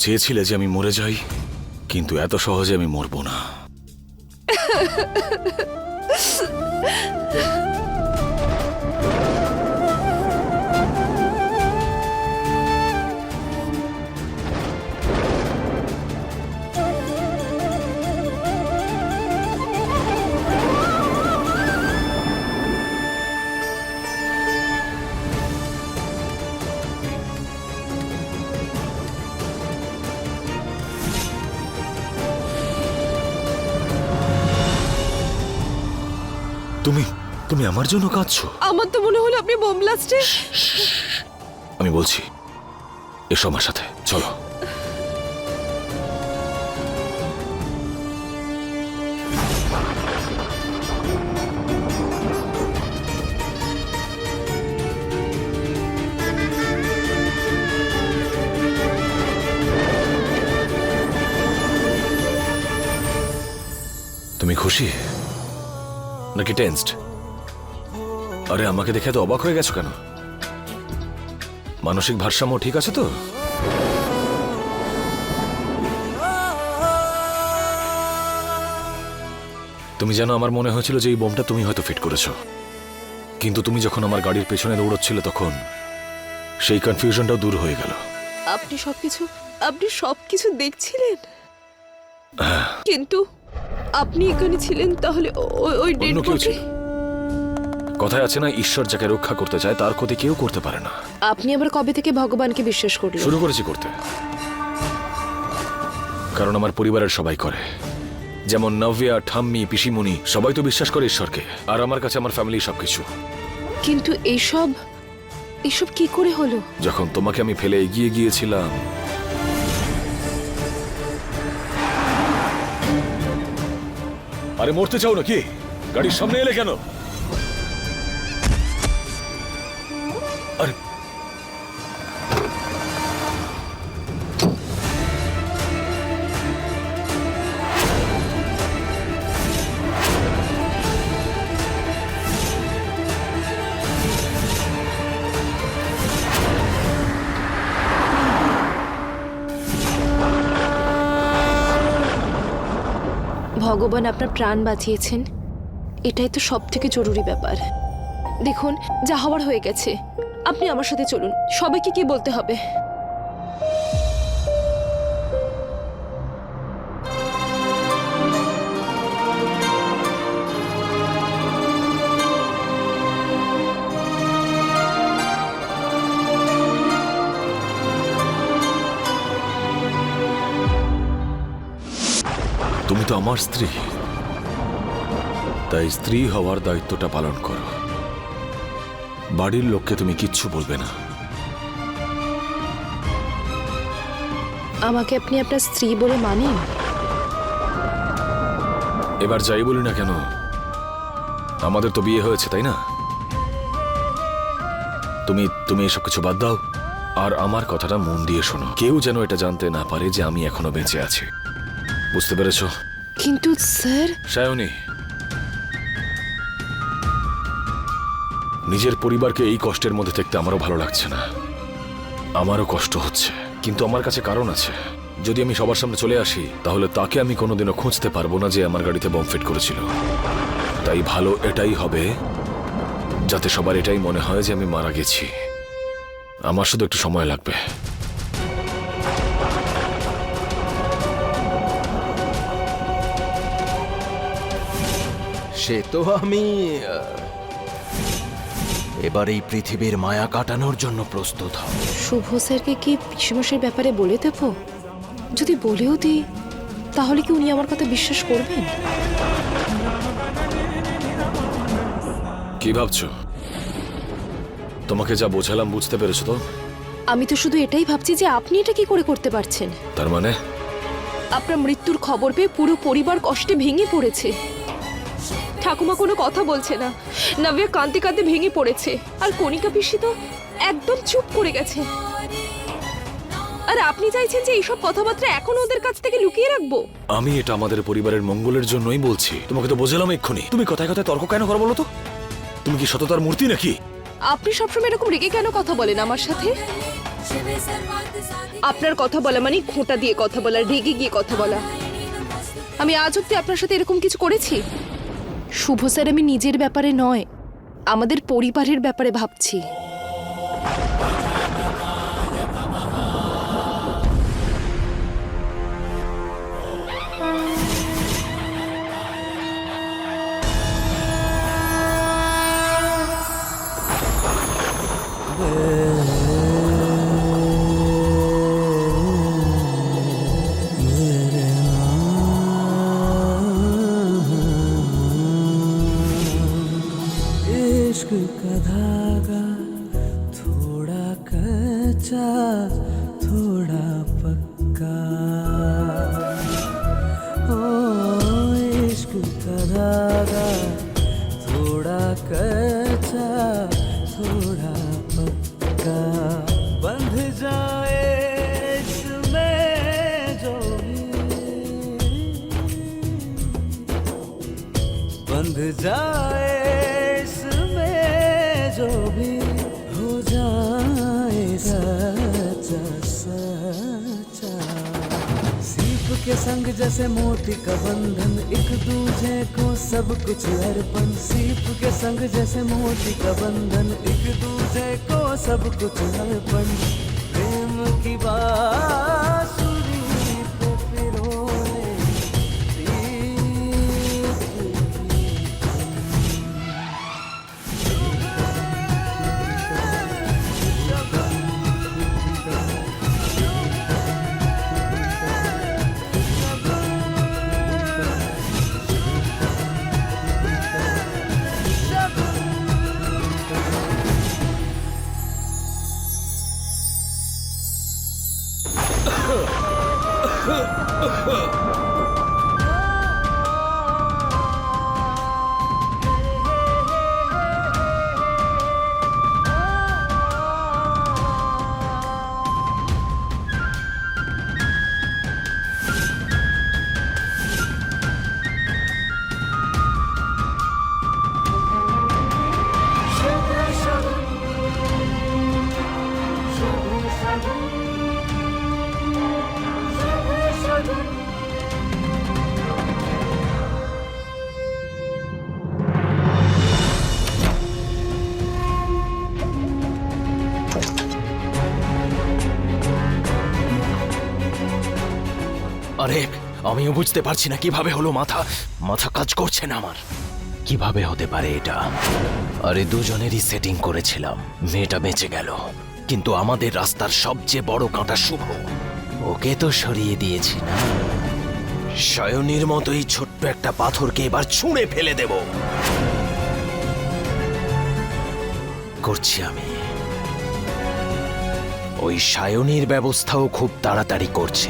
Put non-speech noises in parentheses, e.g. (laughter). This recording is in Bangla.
চেয়েছিলে যে আমি মরে যাই কিন্তু এত সহজে আমি মরবো না। (laughs) তুমি আমার জন্য কাঁদছো? আমার তো মনে হলো আপনি বোম ব্লাস্টে। আমি বলছি এসো আমার সাথে চলো। তুমি খুশি? নাকি টেন্সড? আরে আমাকে দেখে তো অবাক হয়ে গেছো কেন? মানসিক ভারসাম্য ঠিক আছে তো? তুমি জানো আমার মনে হয়েছিল যে এই বোমটা তুমি হয়তো ফিট করেছ। কিন্তু তুমি যখন আমার গাড়ির পেছনে দৌড়চ্ছিলে তখন সেই কনফিউশনটাও দূর হয়ে গেল। আপনি সবকিছু আপনি সবকিছু দেখছিলেন? কিন্তু আপনি এখানে ছিলেন তাহলে ওই- ওই ডেড বডি কথায় আছে না ঈশ্বর যাকে রক্ষা করতে চায় তার ক্ষতি কেউ করতে পারে না। আপনি আবার কবে থেকে ভগবানকে বিশ্বাস করলেন? শুরু করেছি করতে। কারণ আমার পরিবারের সবাই করে। যেমন নভিয়া ঠাম্মি পিসিমুনি সবাই তো বিশ্বাস করে ঈশ্বরকে আর আমার কাছে আমার ফ্যামিলি সবকিছু। কিন্তু এইসব এইসব কি করে হলো? যখন তোমাকে আমি ফেলে এগিয়ে গিয়েছিলাম আরে মরতে চাও নাকি? গাড়ির সামনে এলে কেন? ভগবান আপনার প্রাণ বাঁচিয়েছেন, এটাই তো সব থেকে জরুরি ব্যাপার। দেখুন, যা হওয়ার হয়ে গেছে। আপনি আমার সাথে চলুন, সবাইকে কি বলতে হবে? তো আমার স্ত্রী। তাই স্ত্রী হওয়ার দায়িত্বটা পালন করো। বাড়ির লোককে তুমি কিচ্ছু বলবে না। আমাকে আপনি আপনার স্ত্রী বলে মানেন? এবার যাই বলি না কেন আমাদের তো বিয়ে হয়েছে তাই না? তুমি তুমি এসব কিছু বাদ দাও আর আমার কথাটা মন দিয়ে শোনো। কেউ যেন এটা জানতে না পারে যে আমি এখনও বেঁচে আছি। বুঝতে পেরেছ? কিন্তু, স্যার? সায়নী, নিজের পরিবারকে এই কষ্টের মধ্যে দেখতে আমারও ভালো লাগছে না। আমারও কষ্ট হচ্ছে, কিন্তু আমার কাছে কারণ আছে। যদি আমি সবার সামনে চলে আসি, তাহলে তাকে আমি কোনোদিনও খুঁজতে পারব না যে আমার গাড়িতে বম ফিট করেছিল। তাই ভালো এটাই হবে, যাতে সবার এটাই মনে হয় যে আমি মারা গেছি। আমার শুধু একটু সময় লাগবে। সে তো আমি এবার এই পৃথিবীর মায়া কাটানোর জন্য প্রস্তুত হও। শুভ স্যারকে কি পিসেমশের ব্যাপারে বলে দেব যদি বলেও দিই তাহলে কি উনি আমার কথা বিশ্বাস করবেন? কি ভাবছ? তোমাকে যা বোঝালাম বুঝতে পেরেছ তো? আমি তো শুধু এটাই ভাবছি যে আপনি এটা কি করে করতে পারছেন? তার মানে? আপনার মৃত্যুর খবর পেয়ে পুরো পরিবার কষ্টে ভেঙে পড়েছে। ঠাকুমা কোনো কথা বলছে না। নব্যা কাঁদতে কাঁদতে ভেঙে পড়েছে। আর কণিকা পিসি তো একদম চুপ করে গেছে। আর আপনি চাইছেন যে এইসব কথাবার্তা এখন ওদের কাছ থেকে লুকিয়ে রাখব? আমি এটা আমাদের পরিবারের মঙ্গলের জন্যই বলছি। তোমাকে তো বোঝালাম এক্ষুনি। তুমি কথায় কথায় তর্ক কেন করো বলো তো? তুমি কি সততার মূর্তি নাকি? আপনি সবসময় এরকম রেগে কেন কথা বলেন আমার সাথে? আপনার কথা বলা মানে খোঁটা দিয়ে কথা বলা রেগে গিয়ে কথা বলা। আমি আজ অব্দি আপনার সাথে এরকম কিছু করেছি? শুভ স্যার আমি নিজের ব্যাপারে নয় আমাদের পরিবারের ব্যাপারে ভাবছি Yeah. थोड़ा पक्का। ओ, इश्क का थोड़ा कच्चा, थोड़ा पक्का। बंध जाए इसमें जो बंध जाए इसमें जो भी हो जाए सच्चा सीप के संग जैसे मोती का बंधन, एक दूजे को सब कुछ अर्पण सीप के संग जैसे मोती का बंधन, एक दूजे को सब कुछ अर्पण আরে, আমিও বুঝতে পারছি না কীভাবে হলো মাথা। মাথা কাজ করছে না আমার। কীভাবে হতে পারে এটা? আরে, দুজনেরই সেটিং করেছিলাম। মেয়েটা বেঁচে গেল। কিন্তু আমাদের রাস্তার সবচেয়ে বড় কাঁটা শুভ। ওকে তো সরিয়ে দিয়েছি না। সায়নির মতোই ছোট্ট একটা পাথরকে এবার ছুঁড়ে ফেলে দেব। করছি আমি। ওই সায়নির ব্যবস্থাও খুব তাড়াতাড়ি করছি।